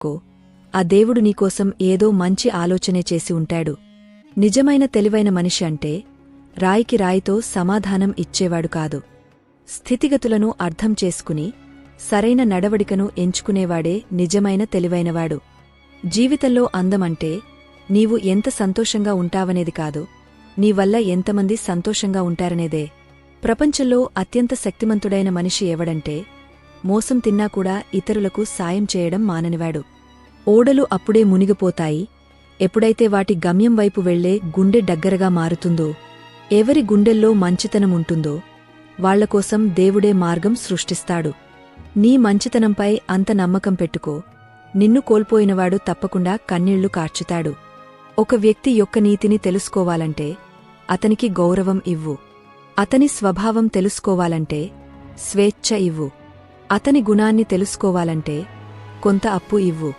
కో ఆ దేవుడు నీకోసం ఏదో మంచి ఆలోచనే చేసి ఉంటాడు. నిజమైన తెలివైన మనిషి అంటే రాయికి రాయితో సమాధానం ఇచ్చేవాడు కాదు. స్థితిగతులను అర్థం చేసుకుని సరైన నడవడికను ఎంచుకునేవాడే నిజమైన తెలివైనవాడు. జీవితంలో అందమంటే నీవు ఎంత సంతోషంగా ఉంటావనేది కాదు నీవల్ల ఎంతమంది సంతోషంగా ఉంటారనేదే. ప్రపంచంలో అత్యంత శక్తిమంతుడైన మనిషి ఎవడంటే మోసం తిన్నా కూడా ఇతరులకు సాయం చేయడం మాననివాడు. ఓడలు అప్పుడే మునిగిపోతాయి. ఎప్పుడైతే వాటి గమ్యం వైపు వెళ్ళే గుండె దగ్గరగా మారుతుందో ఎవరి గుండెల్లో మంచితనం ఉంటుందో వాళ్ళకోసం దేవుడే మార్గం సృష్టిస్తాడు. నీ మంచితనంపై అంత నమ్మకం పెట్టుకో. నిన్ను కోల్పోయినవాడు తప్పకుండా కన్నీళ్ళు కార్చుతాడు. ఒక వ్యక్తి యొక్క నీతిని తెలుసుకోవాలంటే అతనికి గౌరవం ఇవ్వు. అతని స్వభావం తెలుసుకోవాలంటే స్వేచ్ఛ ఇవ్వు. అతని గుణాన్ని తెలుసుకోవాలంటే కొంత అప్పు ఇవ్వు.